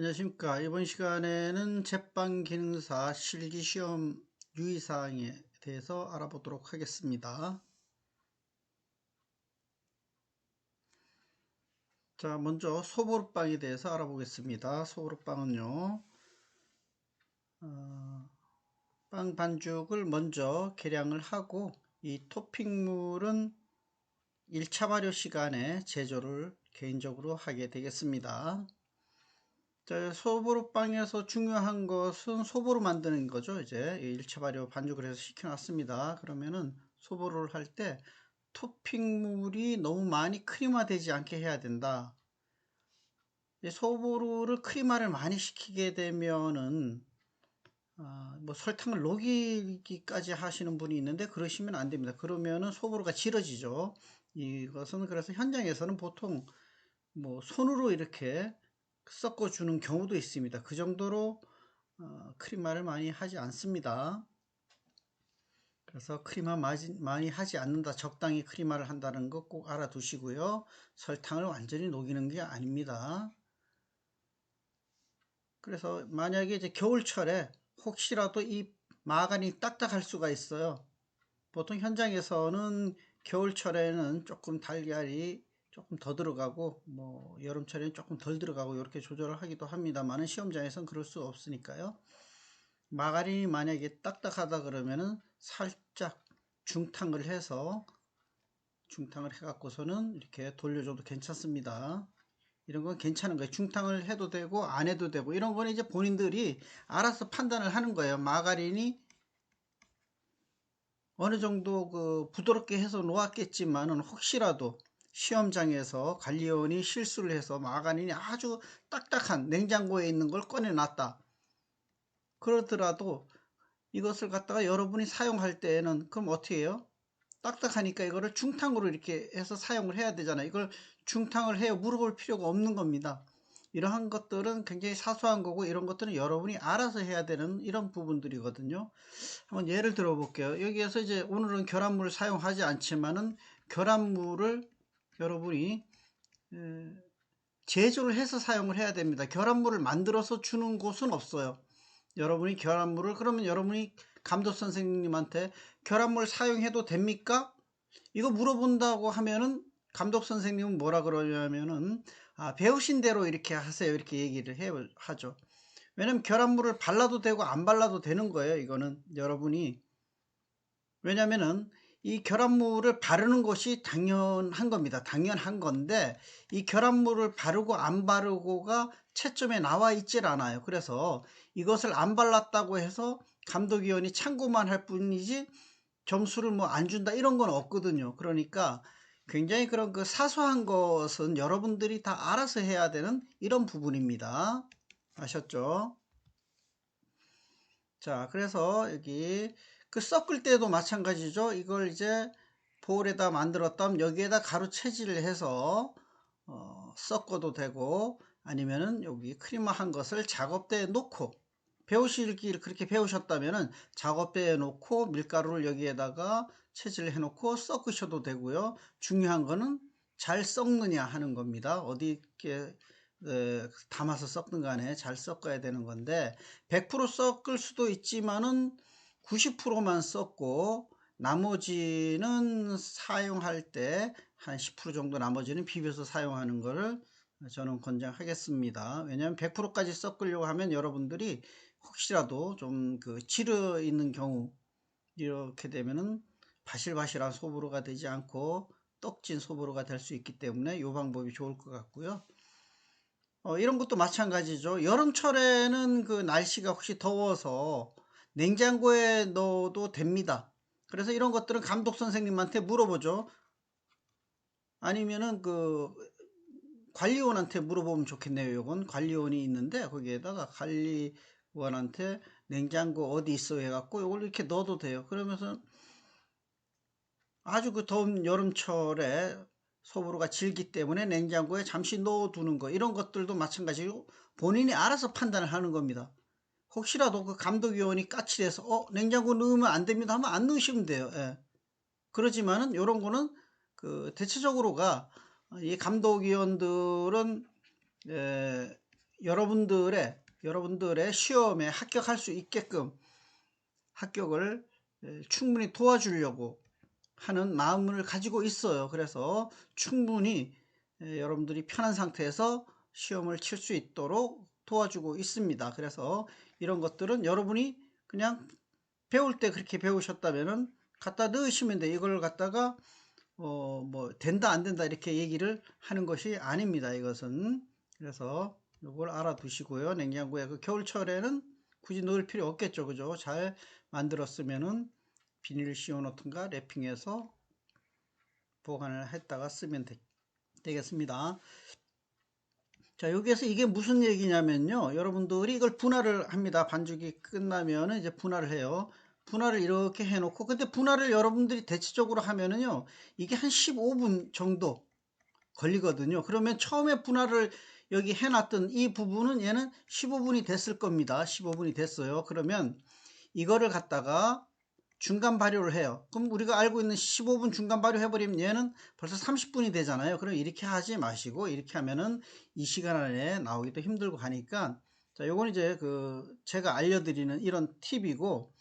안녕하십니까. 이번 시간에는 제빵 기능사 실기 시험 유의사항에 대해서 알아보도록 하겠습니다. 자, 먼저 소보루빵에 대해서 알아보겠습니다. 소보루빵은요, 어, 빵 반죽을 먼저 계량을 하고 이 토핑물은 1차 발효 시간에 제조를 개인적으로 하게 되겠습니다. 자, 소보루빵에서 중요한 것은 소보루 만드는 거죠. 이제 1차 발효 반죽을 해서 시켜놨습니다. 그러면은 소보루를 할 때 토핑물이 너무 많이 크림화 되지 않게 해야 된다. 소보루를 크림화를 많이 시키게 되면은 아, 뭐 설탕을 녹이기까지 하시는 분이 있는데 그러시면 안 됩니다. 그러면은 소보루가 질어지죠. 이것은 그래서 현장에서는 보통 뭐 손으로 이렇게 섞어주는 경우도 있습니다. 그 정도로 어, 크림화를 많이 하지 않습니다. 그래서 크림화 많이 하지 않는다. 적당히 크림화를 한다는 것 꼭 알아두시고요. 설탕을 완전히 녹이는 게 아닙니다. 그래서 만약에 이제 겨울철에 혹시라도 이 마간이 딱딱할 수가 있어요. 보통 현장에서는 겨울철에는 조금 달걀이 조금 더 들어가고 뭐 여름철에는 조금 덜 들어가고 이렇게 조절을 하기도 합니다만은 시험장에서는 그럴 수 없으니까요. 마가린이 만약에 딱딱하다 그러면은 살짝 중탕을 해서 중탕을 해갖고서는 이렇게 돌려줘도 괜찮습니다. 이런 건 괜찮은 거예요. 중탕을 해도 되고 안 해도 되고 이런 거는 이제 본인들이 알아서 판단을 하는 거예요. 마가린이 어느 정도 그 부드럽게 해서 놓았겠지만은 혹시라도 시험장에서 관리원이 실수를 해서 마가린이 아주 딱딱한 냉장고에 있는 걸 꺼내놨다. 그러더라도 이것을 갖다가 여러분이 사용할 때에는 그럼 어떻게 해요? 딱딱하니까 이거를 중탕으로 이렇게 해서 사용을 해야 되잖아요. 이걸 중탕을 해요. 물어볼 필요가 없는 겁니다. 이러한 것들은 굉장히 사소한 거고 이런 것들은 여러분이 알아서 해야 되는 이런 부분들이거든요. 한번 예를 들어 볼게요. 여기에서 이제 오늘은 결합물을 사용하지 않지만은 결합물을 여러분이 제조를 해서 사용을 해야 됩니다. 결합물을 만들어서 주는 곳은 없어요. 여러분이 결합물을 그러면 여러분이 감독 선생님한테 결합물 사용해도 됩니까? 이거 물어본다고 하면은 감독 선생님은 뭐라 그러냐면은 아, 배우신 대로 이렇게 하세요 이렇게 얘기를 해 하죠. 왜냐면 결합물을 발라도 되고 안 발라도 되는 거예요. 이거는 여러분이 왜냐면은 이 결합물을 바르는 것이 당연한 겁니다. 당연한 건데 이 결합물을 바르고 안 바르고가 채점에 나와 있질 않아요. 그래서 이것을 안 발랐다고 해서 감독위원이 참고만 할 뿐이지 점수를 뭐 안 준다 이런 건 없거든요. 그러니까 굉장히 그런 그 사소한 것은 여러분들이 다 알아서 해야 되는 이런 부분입니다. 아셨죠? 자, 그래서 여기 그 섞을 때도 마찬가지죠. 이걸 이제 볼에다 만들었다면 여기에다 가루 체질을 해서 어, 섞어도 되고 아니면은 여기 크림화 한 것을 작업대에 놓고 배우실 그렇게 배우셨다면은 작업대에 놓고 밀가루를 여기에다가 체질을 해놓고 섞으셔도 되고요. 중요한 거는 잘 섞느냐 하는 겁니다. 어디 이렇게 담아서 섞는 간에 잘 섞어야 되는 건데 100% 섞을 수도 있지만은 90%만 썼고 나머지는 사용할 때 한 10% 정도 나머지는 비벼서 사용하는 것을 저는 권장하겠습니다. 왜냐하면 100%까지 섞으려고 하면 여러분들이 혹시라도 좀그 질어 있는 경우 이렇게 되면은 바실바실한 소보루가 되지 않고 떡진 소보루가 될 수 있기 때문에 이 방법이 좋을 것 같고요. 어, 이런 것도 마찬가지죠. 여름철에는 그 날씨가 혹시 더워서 냉장고에 넣어도 됩니다. 그래서 이런 것들은 감독 선생님한테 물어보죠. 아니면은 그 관리원한테 물어보면 좋겠네요. 이건 관리원이 있는데 거기에다가 관리원한테 냉장고 어디 있어 해갖고 이걸 이렇게 넣어도 돼요. 그러면서 아주 그 더운 여름철에 소보루가 질기 때문에 냉장고에 잠시 넣어두는 거 이런 것들도 마찬가지로 본인이 알아서 판단을 하는 겁니다. 혹시라도 그 감독위원이 까칠해서 어 냉장고 넣으면 안 됩니다 하면 안 넣으시면 돼요. 예. 그러지만은 이런 거는 그 대체적으로가 이 감독위원들은 에, 여러분들의 여러분들의 시험에 합격할 수 있게끔 합격을 에, 충분히 도와주려고 하는 마음을 가지고 있어요. 그래서 충분히 에, 여러분들이 편한 상태에서 시험을 칠 수 있도록 도와주고 있습니다. 그래서 이런 것들은 여러분이 그냥 배울 때 그렇게 배우셨다면은 갖다 넣으시면 돼. 이걸 갖다가 어 뭐 된다 안 된다 이렇게 얘기를 하는 것이 아닙니다. 이것은 그래서 이걸 알아두시고요. 냉장고에 그 겨울철에는 굳이 넣을 필요 없겠죠. 그죠? 잘 만들었으면은 비닐을 씌워 놓든가 랩핑해서 보관을 했다가 쓰면 되, 되겠습니다. 자, 여기에서 이게 무슨 얘기냐면요. 여러분들이 이걸 분할을 합니다. 반죽이 끝나면은 이제 분할을 해요. 분할을 이렇게 해놓고, 근데 분할을 여러분들이 대체적으로 하면은요, 이게 한 15분 정도 걸리거든요. 그러면 처음에 분할을 여기 해놨던 이 부분은 얘는 15분이 됐을 겁니다. 15분이 됐어요. 그러면 이거를 갖다가 중간 발효를 해요. 그럼 우리가 알고 있는 15분 중간 발효 해버리면 얘는 벌써 30분이 되잖아요. 그럼 이렇게 하지 마시고 이렇게 하면은 이 시간 안에 나오기도 힘들고 하니까 자, 요건 이제 그 제가 알려드리는 이런 팁이고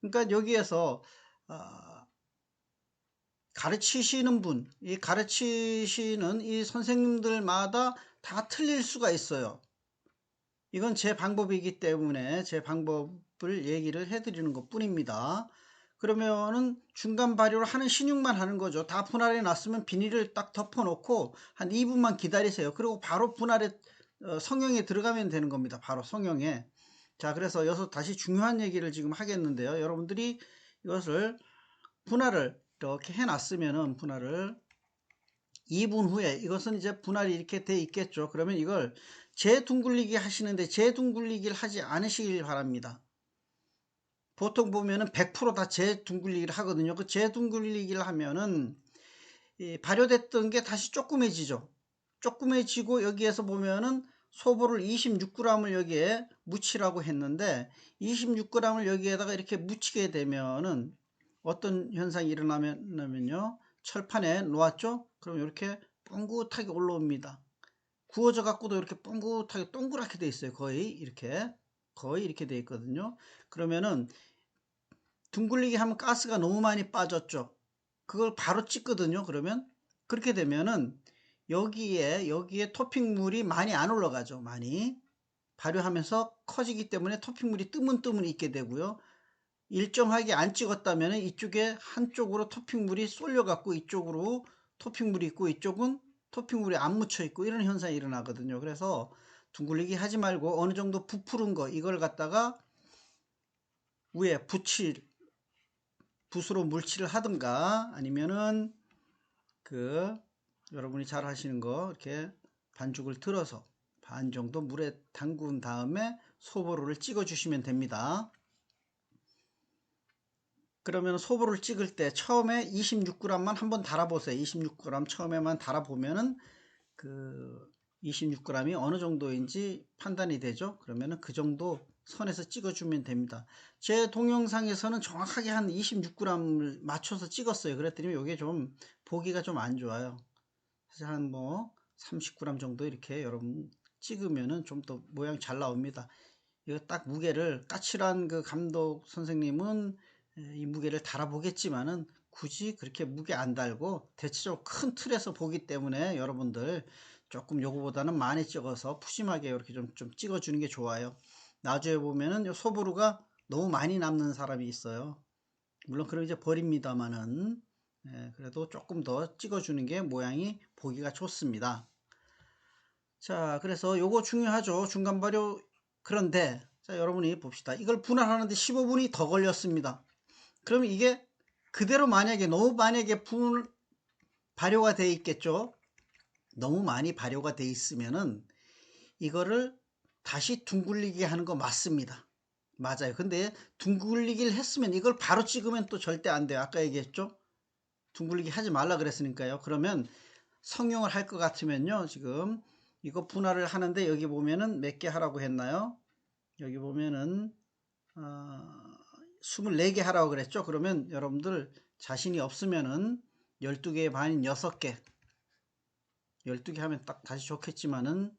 그러니까 여기에서 어, 가르치시는 분, 이 가르치시는 이 선생님들마다 다 틀릴 수가 있어요. 이건 제 방법이기 때문에 제 방법을 얘기를 해드리는 것 뿐입니다. 그러면은 중간 발효를 하는 신육만 하는 거죠. 다 분할해 놨으면 비닐을 딱 덮어 놓고 한 2분만 기다리세요. 그리고 바로 분할에 어, 성형에 들어가면 되는 겁니다. 바로 성형에. 자, 그래서 여기서 다시 중요한 얘기를 지금 하겠는데요. 여러분들이 이것을 분할을 이렇게 해 놨으면은 분할을 2분 후에 이것은 이제 분할이 이렇게 돼 있겠죠. 그러면 이걸 재둥글리기 하시는데 재둥글리기를 하지 않으시길 바랍니다. 보통 보면은 100%다 재둥글리기를 하거든요. 그 재둥글리기를 하면은 발효됐던 게 다시 조그매지죠. 조그매지고 여기에서 보면은 소보를 26g을 여기에 묻히라고 했는데 26g을 여기에다가 이렇게 묻히게 되면은 어떤 현상이 일어나면요. 철판에 놓았죠? 그럼 이렇게 뻥긋하게 올라옵니다. 구워져 갖고도 이렇게 뻥긋하게 동그랗게 돼 있어요. 거의 이렇게 거의 이렇게 돼 있거든요. 그러면은 둥글리기 하면 가스가 너무 많이 빠졌죠. 그걸 바로 찍거든요. 그러면 그렇게 되면은 여기에 여기에 토핑물이 많이 안 올라가죠. 많이 발효하면서 커지기 때문에 토핑물이 뜨문뜨문 있게 되고요. 일정하게 안 찍었다면 이쪽에 한쪽으로 토핑물이 쏠려 갖고 이쪽으로 토핑물이 있고 이쪽은 토핑물이 안 묻혀 있고 이런 현상이 일어나거든요. 그래서 둥글리기 하지 말고 어느 정도 부푸른 거 이걸 갖다가 위에 붙일 붓으로 물칠을 하든가 아니면은 그 여러분이 잘 하시는 거 이렇게 반죽을 틀어서 반 정도 물에 담근 다음에 소보루를 찍어 주시면 됩니다. 그러면 소보를 찍을 때 처음에 26g만 한번 달아보세요. 26g 처음에만 달아보면은 그 26g이 어느 정도인지 판단이 되죠. 그러면은 그 정도 선에서 찍어주면 됩니다. 제 동영상에서는 정확하게 한 26g을 맞춰서 찍었어요. 그랬더니 이게 좀 보기가 좀 안 좋아요. 사실 한 뭐 30g 정도 이렇게 여러분 찍으면은 좀 더 모양 잘 나옵니다. 이거 딱 무게를 까칠한 그 감독 선생님은 이 무게를 달아보겠지만은 굳이 그렇게 무게 안 달고 대체적으로 큰 틀에서 보기 때문에 여러분들 조금 요거보다는 많이 찍어서 푸짐하게 이렇게 좀, 좀 찍어주는 게 좋아요. 나중에 보면은 소보루가 너무 많이 남는 사람이 있어요. 물론 그럼 이제 버립니다만은 예, 그래도 조금 더 찍어주는 게 모양이 보기가 좋습니다. 자, 그래서 요거 중요하죠. 중간 발효. 그런데 자, 여러분이 봅시다. 이걸 분할하는데 15분이 더 걸렸습니다. 그러면 이게 그대로 만약에 너무 만약에 분 발효가 돼 있겠죠. 너무 많이 발효가 돼 있으면은 이거를 다시 둥글리게 하는 거 맞습니다. 맞아요. 근데 둥글리기를 했으면 이걸 바로 찍으면 또 절대 안 돼요. 아까 얘기했죠? 둥글리기 하지 말라 그랬으니까요. 그러면 성형을 할 것 같으면요. 지금 이거 분할을 하는데 여기 보면은 몇 개 하라고 했나요? 여기 보면은 어, 24개 하라고 그랬죠. 그러면 여러분들 자신이 없으면은 12개 반인 6개 12개 하면 딱 다시 좋겠지만은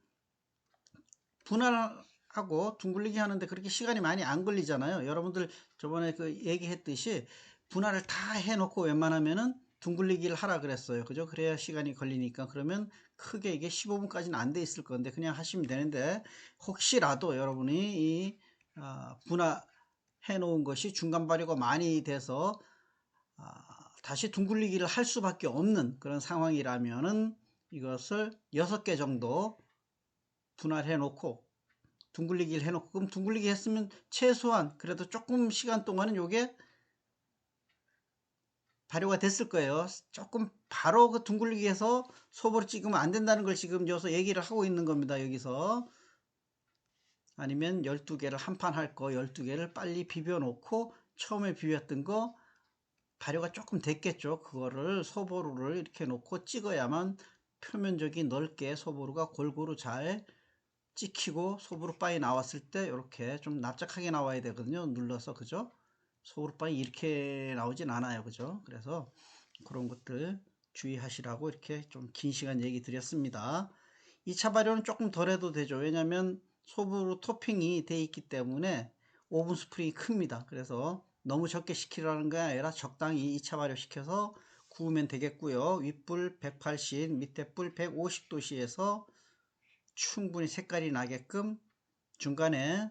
분할하고 둥글리기 하는데 그렇게 시간이 많이 안 걸리잖아요. 여러분들 저번에 그 얘기했듯이 분할을 다 해놓고 웬만하면은 둥글리기를 하라 그랬어요. 그죠? 그래야 시간이 걸리니까 그러면 크게 이게 15분까지는 안 돼 있을 건데 그냥 하시면 되는데 혹시라도 여러분이 이 아, 분할해 놓은 것이 중간 발효가 많이 돼서 아, 다시 둥글리기를 할 수밖에 없는 그런 상황이라면은 이것을 6개 정도 분할해 놓고 둥글리기를 해 놓고 그럼 둥글리기 했으면 최소한 그래도 조금 시간 동안은 요게 발효가 됐을 거예요. 조금 바로 그 둥글리기에서 소보로 찍으면 안 된다는 걸 지금 여기서 얘기를 하고 있는 겁니다. 여기서 아니면 12개를 한 판 할 거 12개를 빨리 비벼 놓고 처음에 비볐던 거 발효가 조금 됐겠죠. 그거를 소보루를 이렇게 놓고 찍어야만 표면적이 넓게 소보루가 골고루 잘 찍히고 소보루 바이 나왔을 때 이렇게 좀 납작하게 나와야 되거든요. 눌러서 그죠? 소보루바이 이렇게 나오진 않아요. 그죠? 그래서 그런 것들 주의하시라고 이렇게 좀 긴 시간 얘기 드렸습니다. 2차 발효는 조금 덜 해도 되죠. 왜냐하면 소보루 토핑이 돼 있기 때문에 오븐 스프링이 큽니다. 그래서 너무 적게 시키라는 게 아니라 적당히 2차 발효 시켜서 구우면 되겠고요. 윗불 180, 밑에 불 150도씨에서 충분히 색깔이 나게끔 중간에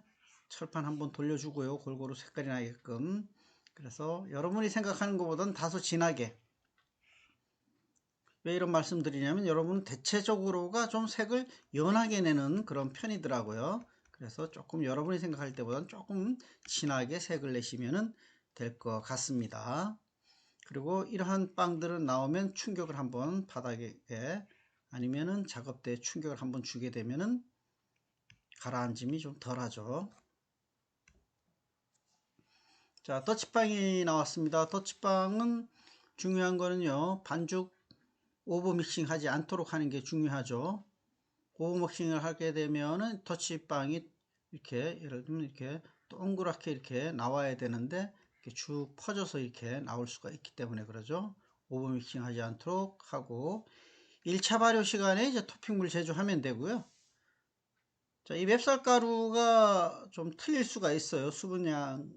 철판 한번 돌려주고요. 골고루 색깔이 나게끔. 그래서 여러분이 생각하는 것보다는 다소 진하게. 왜 이런 말씀 드리냐면 여러분 대체적으로가 좀 색을 연하게 내는 그런 편이더라고요. 그래서 조금 여러분이 생각할 때보다는 조금 진하게 색을 내시면 될 것 같습니다. 그리고 이러한 빵들은 나오면 충격을 한번 바닥에 아니면은 작업대에 충격을 한번 주게 되면은 가라앉음이 좀 덜하죠. 자, 더치빵이 나왔습니다. 더치빵은 중요한 거는요. 반죽 오버 믹싱 하지 않도록 하는 게 중요하죠. 오버 믹싱을 하게 되면은 더치빵이 이렇게 예를 들면 이렇게 동그랗게 이렇게 나와야 되는데 이렇게 쭉 퍼져서 이렇게 나올 수가 있기 때문에 그러죠. 오버 믹싱 하지 않도록 하고 1차 발효 시간에 이제 토핑물 제조하면 되고요. 자, 이 맵쌀가루가 좀 틀릴 수가 있어요. 수분량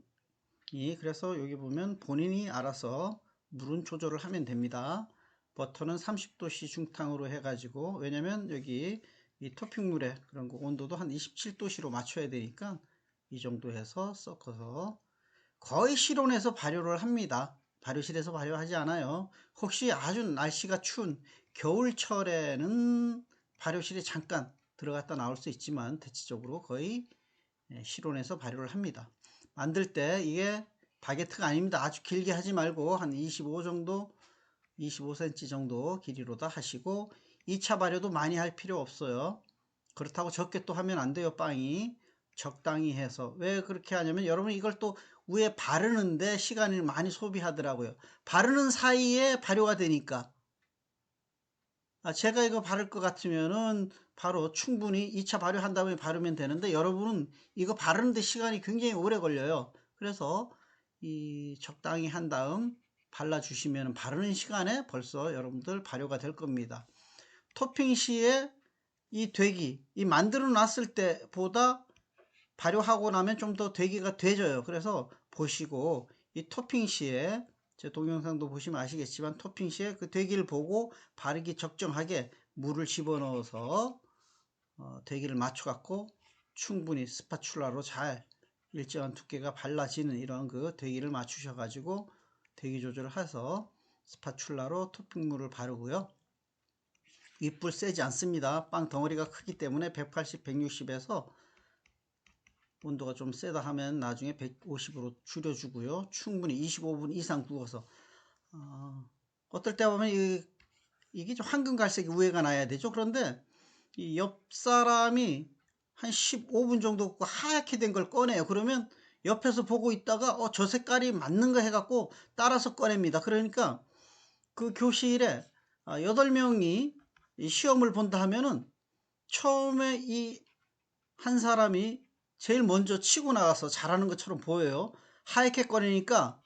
이 그래서 여기 보면 본인이 알아서 물은 조절을 하면 됩니다. 버터는 30도씨 중탕으로 해가지고 왜냐면 여기 이 토핑물에 그런 거 온도도 한 27도씨로 맞춰야 되니까 이 정도 해서 섞어서 거의 실온에서 발효를 합니다. 발효실에서 발효하지 않아요. 혹시 아주 날씨가 추운 겨울철에는 발효실에 잠깐 들어갔다 나올 수 있지만 대체적으로 거의 예, 실온에서 발효를 합니다. 만들 때 이게 바게트가 아닙니다. 아주 길게 하지 말고 한 25 정도 25cm 정도 길이로다 하시고 2차 발효도 많이 할 필요 없어요. 그렇다고 적게 또 하면 안 돼요. 빵이 적당히 해서 왜 그렇게 하냐면 여러분 이걸 또 위에 바르는데 시간을 많이 소비하더라고요. 바르는 사이에 발효가 되니까 아, 제가 이거 바를 것 같으면은 바로 충분히 2차 발효한 다음에 바르면 되는데 여러분은 이거 바르는데 시간이 굉장히 오래 걸려요. 그래서 이 적당히 한 다음 발라주시면 바르는 시간에 벌써 여러분들 발효가 될 겁니다. 토핑 시에 이 되기, 이 만들어 놨을 때보다 발효하고 나면 좀 더 되기가 되져요. 그래서 보시고 이 토핑 시에 제 동영상도 보시면 아시겠지만 토핑 시에 그 되기를 보고 바르기 적정하게 물을 집어 넣어서 어, 되기를 맞춰 갖고 충분히 스파츌라로 잘 일정한 두께가 발라지는 이런 그 되기를 맞추셔 가지고 되기 조절을 해서 스파츌라로 토핑물을 바르고요. 윗불 세지 않습니다. 빵 덩어리가 크기 때문에 180, 160에서 온도가 좀 세다 하면 나중에 150으로 줄여주고요 충분히 25분 이상 구워서 어, 어떨 때 보면 이, 이게 좀 황금갈색이 우회가 나야 되죠 그런데 이 옆 사람이 한 15분 정도 하얗게 된 걸 꺼내요. 그러면 옆에서 보고 있다가 어, 저 색깔이 맞는 거 해갖고 따라서 꺼냅니다. 그러니까 그 교실에 8명이 아, 시험을 본다 하면은 처음에 이 한 사람이 제일 먼저 치고 나가서 잘하는 것처럼 보여요. 하얗게 꺼내니까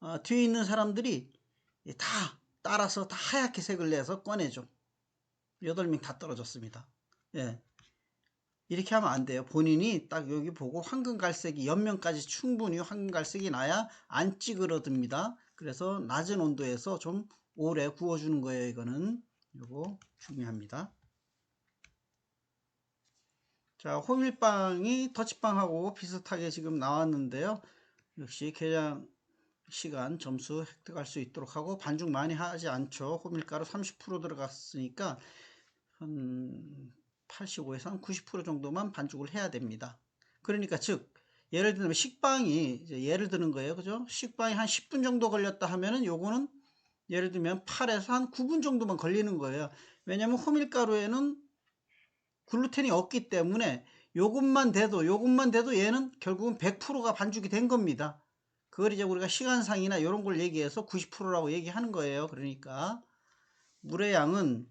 어, 뒤에 있는 사람들이 다 따라서 다 하얗게 색을 내서 꺼내죠. 8명 다 떨어졌습니다. 예. 이렇게 하면 안 돼요. 본인이 딱 여기 보고 황금갈색이 옆면까지 충분히 황금갈색이 나야 안 찌그러듭니다. 그래서 낮은 온도에서 좀 오래 구워주는 거예요. 이거는 이거 중요합니다. 자, 호밀빵이 터치빵하고 비슷하게 지금 나왔는데요. 역시 계량 시간 점수 획득할 수 있도록 하고 반죽 많이 하지 않죠. 호밀가루 30% 들어갔으니까 한 85에서 한 90% 정도만 반죽을 해야 됩니다. 그러니까 즉 예를 들면 식빵이 예를 드는 거예요. 그죠? 식빵이 한 10분 정도 걸렸다 하면은 요거는 예를 들면 8에서 한 9분 정도만 걸리는 거예요. 왜냐면 호밀가루에는 글루텐이 없기 때문에 요것만 돼도 요것만 돼도 얘는 결국은 100%가 반죽이 된 겁니다. 그걸 이제 우리가 시간상이나 이런 걸 얘기해서 90%라고 얘기하는 거예요. 그러니까 물의 양은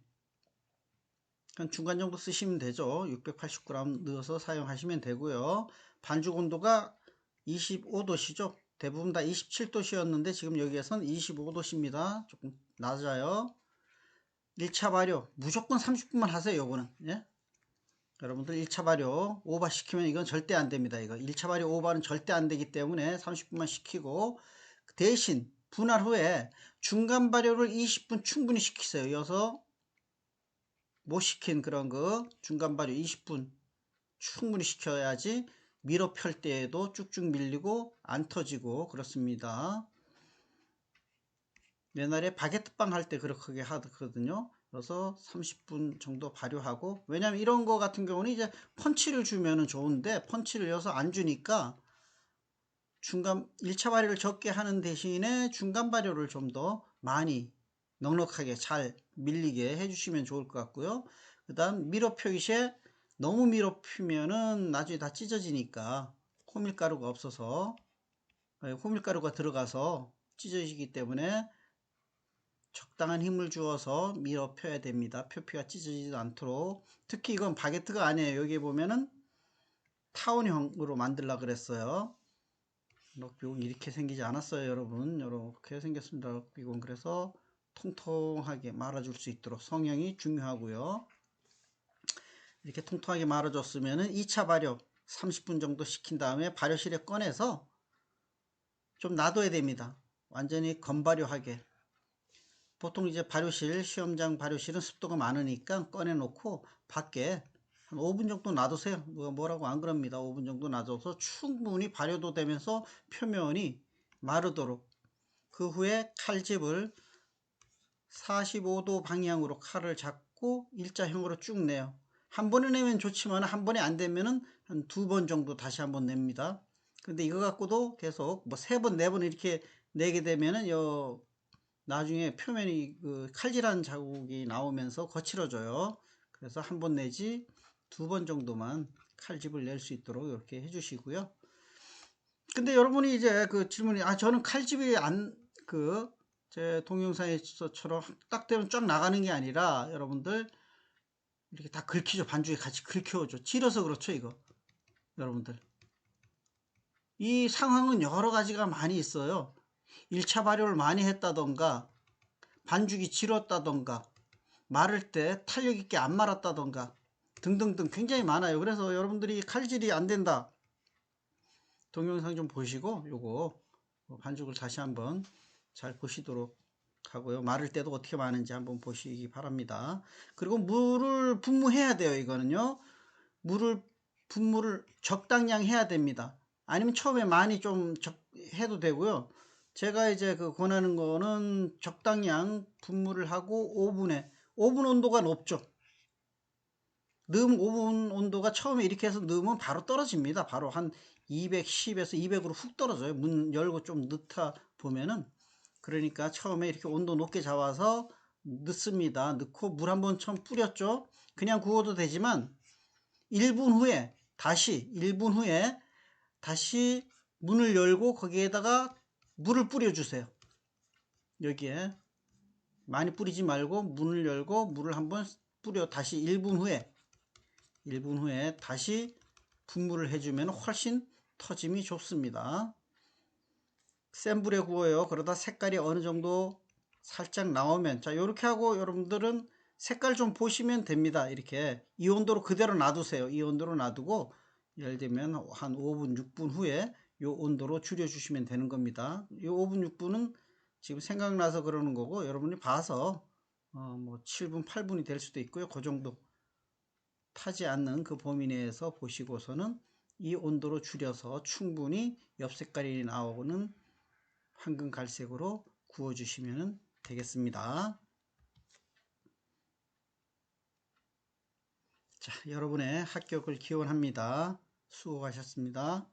한 중간 정도 쓰시면 되죠. 680g 넣어서 사용하시면 되고요. 반죽 온도가 25도시죠. 대부분 다 27도씨였는데 지금 여기에선 25도씨입니다. 조금 낮아요. 1차 발효 무조건 30분만 하세요. 요거는 예? 여러분들 1차 발효 오버 시키면 이건 절대 안 됩니다. 이거 1차 발효 오버는 절대 안 되기 때문에 30분만 시키고 대신 분할 후에 중간 발효를 20분 충분히 시키세요. 이어서 못 시킨 그런 거 중간 발효 20분 충분히 시켜야지 밀어 펼 때에도 쭉쭉 밀리고 안 터지고 그렇습니다. 옛날에 바게트빵 할 때 그렇게 하거든요. 그래서 30분 정도 발효하고 왜냐면 이런 거 같은 경우는 이제 펀치를 주면은 좋은데 펀치를 여서 안 주니까 중간 1차 발효를 적게 하는 대신에 중간 발효를 좀 더 많이 넉넉하게 잘 밀리게 해주시면 좋을 것 같고요. 그 다음 미로 표기시에 너무 미로 피면은 나중에 다 찢어지니까 호밀가루가 없어서 호밀가루가 들어가서 찢어지기 때문에 적당한 힘을 주어서 밀어 펴야 됩니다. 표피가 찢어지지 않도록 특히 이건 바게트가 아니에요. 여기 보면은 타원형으로 만들라 그랬어요. 럭비공 이렇게 생기지 않았어요 여러분 이렇게 생겼습니다 럭비공 그래서 통통하게 말아줄 수 있도록 성형이 중요하고요 이렇게 통통하게 말아줬으면 2차 발효 30분 정도 식힌 다음에 발효실에 꺼내서 좀 놔둬야 됩니다 완전히 건발효하게 보통 이제 발효실, 시험장 발효실은 습도가 많으니까 꺼내놓고 밖에 한 5분 정도 놔두세요. 누가 뭐라고 안 그럽니다. 5분 정도 놔둬서 충분히 발효도 되면서 표면이 마르도록 그 후에 칼집을 45도 방향으로 칼을 잡고 일자형으로 쭉 내요. 한 번에 내면 좋지만 한 번에 안 되면은 한 두 번 정도 다시 한 번 냅니다. 근데 이거 갖고도 계속 뭐 세 번, 네 번 이렇게 내게 되면은 요 나중에 표면이 그 칼질한 자국이 나오면서 거칠어져요. 그래서 한 번 내지 두 번 정도만 칼집을 낼 수 있도록 이렇게 해주시고요. 근데 여러분이 이제 그 질문이 아 저는 칼집이 안 그 제 동영상에서처럼 딱 되면 쫙 나가는 게 아니라 여러분들 이렇게 다 긁히죠. 반죽에 같이 긁혀오죠. 찔어서 그렇죠 이거. 여러분들. 이 상황은 여러 가지가 많이 있어요 1차 발효를 많이 했다던가 반죽이 질었다던가 마를 때 탄력 있게 안 말았다던가 등등등 굉장히 많아요. 그래서 여러분들이 칼질이 안 된다. 동영상 좀 보시고 요거 반죽을 다시 한번 잘 보시도록 하고요. 마를 때도 어떻게 마는지 한번 보시기 바랍니다. 그리고 물을 분무해야 돼요. 이거는요. 물을 분무를 적당량 해야 됩니다. 아니면 처음에 많이 좀 적, 해도 되고요. 제가 이제 그 권하는 거는 적당량 분무를 하고 오븐에 오븐 온도가 높죠. 넣으면 오븐 온도가 처음에 이렇게 해서 넣으면 바로 떨어집니다. 바로 한 210에서 200으로 훅 떨어져요. 문 열고 좀 넣다 보면은 그러니까 처음에 이렇게 온도 높게 잡아서 넣습니다. 넣고 물 한 번 처음 뿌렸죠. 그냥 구워도 되지만 1분 후에 다시 1분 후에 다시 문을 열고 거기에다가 물을 뿌려주세요. 여기에 많이 뿌리지 말고 문을 열고 물을 한번 뿌려 다시 1분 후에 1분 후에 다시 분무를 해주면 훨씬 터짐이 좋습니다. 센 불에 구워요. 그러다 색깔이 어느 정도 살짝 나오면 자 이렇게 하고 여러분들은 색깔 좀 보시면 됩니다. 이렇게 이 온도로 그대로 놔두세요. 이 온도로 놔두고 예를 들면 한 5분, 6분 후에 이 온도로 줄여주시면 되는 겁니다. 이 5분, 6분은 지금 생각나서 그러는 거고 여러분이 봐서 어, 뭐 7분, 8분이 될 수도 있고요. 그 정도 타지 않는 그 범위 내에서 보시고서는 이 온도로 줄여서 충분히 옆 색깔이 나오는 황금 갈색으로 구워주시면 되겠습니다. 자, 여러분의 합격을 기원합니다. 수고하셨습니다.